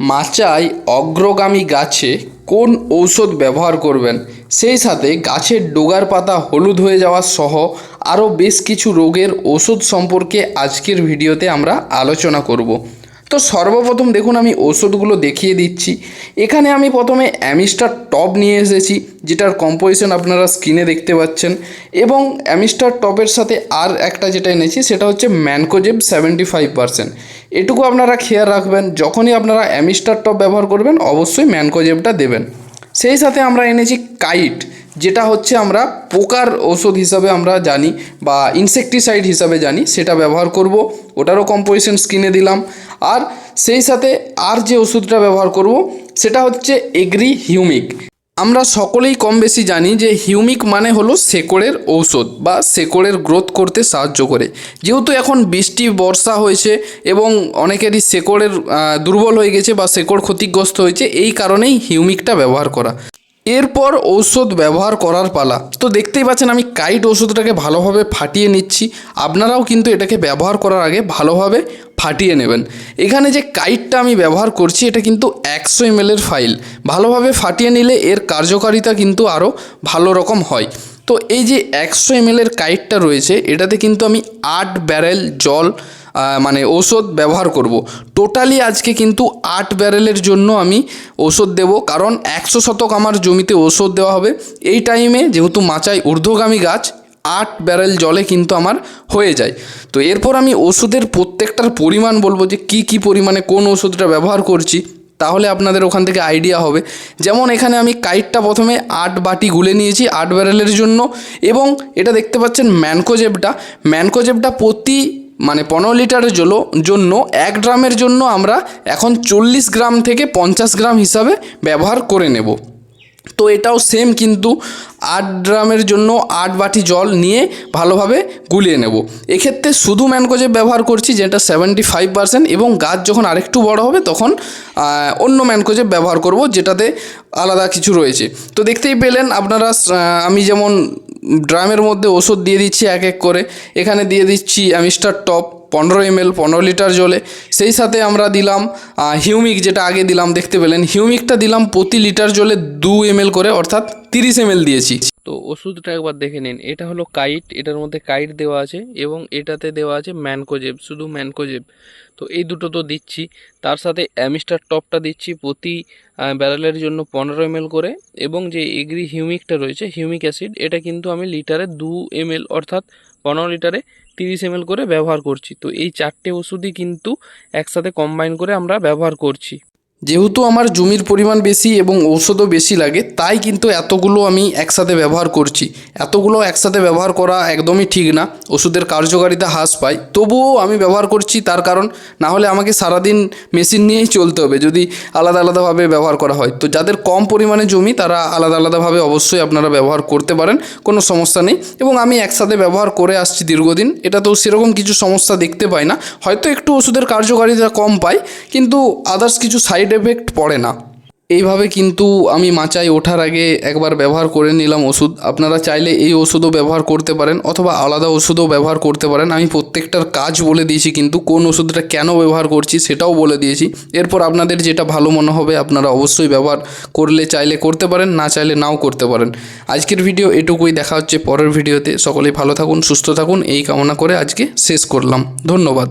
মাচায় অগ্রগামী গাছে কোন ঔষধ ব্যবহার করবেন? সেই সাথে গাছের ডোগার পাতা হলুদ হয়ে যাওয়া সহ আরও বেশ কিছু রোগের ওষুধ সম্পর্কে আজকের ভিডিওতে আমরা আলোচনা করব। তো সর্বপ্রথম দেখুন আমি ওষুধগুলো দেখিয়ে দিচ্ছি। এখানে আমি প্রথমে অ্যামিস্টার টপ নিয়ে এসেছি, যেটার কম্পোজিশন আপনারা স্ক্রিনে দেখতে পাচ্ছেন। এবং অ্যামিস্টার টপের সাথে আর একটা যেটা এনেছি, সেটা হচ্ছে ম্যানকোজেব সেভেন্টি ফাইভ পার্সেন্ট। এটুকু আপনারা খেয়াল রাখবেন, যখনই আপনারা অ্যামিস্টার টপ ব্যবহার করবেন, অবশ্যই ম্যানকোজেবটা দেবেন। সেই সাথে আমরা এনেছি কাইট। যেটা হচ্ছে আমরা পোকার ওষুধ হিসাবে আমরা জানি বা ইনসেকটিসাইড হিসাবে জানি, সেটা ব্যবহার করব। ওটারও কম্পোজিশন স্ক্রিনে দিলাম। আর সেই সাথে আর যে ওষুধটা ব্যবহার করব, সেটা হচ্ছে এগ্রি হিউমিক আমরা সকলেই কম বেশি জানি যে হিউমিক মানে হলো শেকড়ের ঔষধ বা শেকড়ের গ্রোথ করতে সাহায্য করে। যেহেতু এখন বৃষ্টি, বর্ষা হয়েছে এবং অনেকেরই শেকড়ের দুর্বল হয়ে গেছে বা শেকড় ক্ষতিগ্রস্ত হয়েছে, এই কারণেই হিউমিকটা ব্যবহার করা। এরপর ঔষধ ব্যবহার করার পালা। তো দেখতেই পাচ্ছেন, আমি কাইট ওষুধটাকে ভালোভাবে ফাটিয়ে নিচ্ছি। আপনারাও কিন্তু এটাকে ব্যবহার করার আগে ভালোভাবে ফাটিয়ে নেবেন। এখানে যে কাইটটা আমি ব্যবহার করছি, এটা কিন্তু একশো এমএলের ফাইল ভালোভাবে ফাটিয়ে নিলে এর কার্যকারিতা কিন্তু আরও ভালো রকম হয়। তো এই যে একশো এমএলের কাইটটা রয়েছে, এটাতে কিন্তু আমি আট ব্যারেল জল মানে ঔষধ ব্যবহার করব। টোটালি আজকে কিন্তু আট ব্যারেলের জন্য আমি ওষুধ দেব, কারণ একশো শতক আমার জমিতে ওষুধ দেওয়া হবে। এই টাইমে যেহেতু মাচায় ঊর্ধ্বগামী গাছ, আট ব্যারেল জলে কিন্তু আমার হয়ে যায়। তো এরপর আমি ওষুধের প্রত্যেকটার পরিমাণ বলব যে কি কি পরিমাণে কোন ওষুধটা ব্যবহার করছি, তাহলে আপনাদের ওখান থেকে আইডিয়া হবে। যেমন এখানে আমি কাইটটা প্রথমে আট বাটি গুলে নিয়েছি আট ব্যারেলের জন্য, এবং এটা দেখতে পাচ্ছেন ম্যানকোজেবটা। ম্যানকোজেবটা প্রতি মানে পনেরো লিটারের জন্য জন্য এক ড্রামের জন্য আমরা এখন চল্লিশ গ্রাম থেকে পঞ্চাশ গ্রাম হিসাবে ব্যবহার করে নেব। তো এটাও সেম কিন্তু আট ড্রামের জন্য আট বাটি জল নিয়ে ভালোভাবে গুলিয়ে নেব। এক্ষেত্রে শুধু ম্যানকোজেব ব্যবহার করছি যেটা সেভেন্টি ফাইভ পার্সেন্ট এবং গাছ যখন আরেকটু বড় হবে তখন অন্য ম্যানকোজেব ব্যবহার করব যেটাতে আলাদা কিছু রয়েছে। তো দেখতেই পেলেন আপনারা আমি যেমন ড্রামের মধ্যে ওষুধ দিয়ে দিচ্ছি এক এক করে, এখানে দিয়ে দিচ্ছি অ্যামিস্টার টপ পনেরো এমএল পনেরো লিটার জলে। সেই সাথে আমরা দিলাম হিউমিক যেটা আগে দিলাম, দেখতে পেলেন। হিউমিকটা দিলাম প্রতি লিটার জলে দু এমএল করে, অর্থাৎ তিরিশ এমএল দিয়েছি। তো ওষুধটা একবার দেখে নিন। এটা হলো কাইট, এটার মধ্যে কাইট দেওয়া আছে এবং এটাতে দেওয়া আছে ম্যানকোজেব, শুধু ম্যানকোজেব। তো এই দুটো তো দিচ্ছি। তার সাথে অ্যামিস্টার টপটা দিচ্ছি প্রতি ব্যারেলের জন্য পনেরো এমএল করে এবং যে এগ্রি হিউমিকটা রয়েছে, হিউমিক অ্যাসিড, এটা কিন্তু আমি লিটারে দু এমএল অর্থাৎ পনেরো লিটারে তিরিশ এমএল করে ব্যবহার করছি। তো এই চারটে ওষুধই কিন্তু একসাথে কম্বাইন করে আমরা ব্যবহার করছি। যেহেতু আমার জমির পরিমাণ বেশি এবং ঔষধও বেশি লাগে, তাই কিন্তু এতগুলো আমি একসাথে ব্যবহার করছি। এতগুলো একসাথে ব্যবহার করা একদমই ঠিক না। ওষুধের কার্যকারিতা হ্রাস পায়। তবুও আমি ব্যবহার করছি তার কারণ না হলে আমাকে সারাদিন মেশিন নিয়েই চলতে হবে, যদি আলাদা আলাদাভাবে ব্যবহার করা হয়। তো যাদের কম পরিমাণে জমি, তারা আলাদা আলাদাভাবে অবশ্যই আপনারা ব্যবহার করতে পারেন, কোনো সমস্যা নেই। এবং আমি একসাথে ব্যবহার করে আসছি দীর্ঘদিন, এটা তো সেরকম কিছু সমস্যা দেখতে পাই না। হয়তো একটু ওষুধের কার্যকারিতা কম পাই, কিন্তু আদার্স কিছু সাইড এফেক্ট পড়ে না। এইভাবে কিন্তু আমি মাচায় ওঠার আগে একবার ব্যবহার করে নিলাম ওষুধ। আপনারা চাইলে এই ওষুধও ব্যবহার করতে পারেন অথবা আলাদা ওষুধও ব্যবহার করতে পারেন। আমি প্রত্যেকটার কাজ বলে দিয়েছি, কিন্তু কোন ওষুধটা কেন ব্যবহার করছি সেটাও বলে দিয়েছি। এরপর আপনাদের যেটা ভালো মনে হবে আপনারা অবশ্যই ব্যবহার করলে চাইলে করতে পারেন, না চাইলে নাও করতে পারেন। আজকের ভিডিও এটুকুই, দেখা হচ্ছে পরের ভিডিওতে। সকলেই ভালো থাকুন, সুস্থ থাকুন। এই কামনা করে আজকে শেষ করলাম। ধন্যবাদ।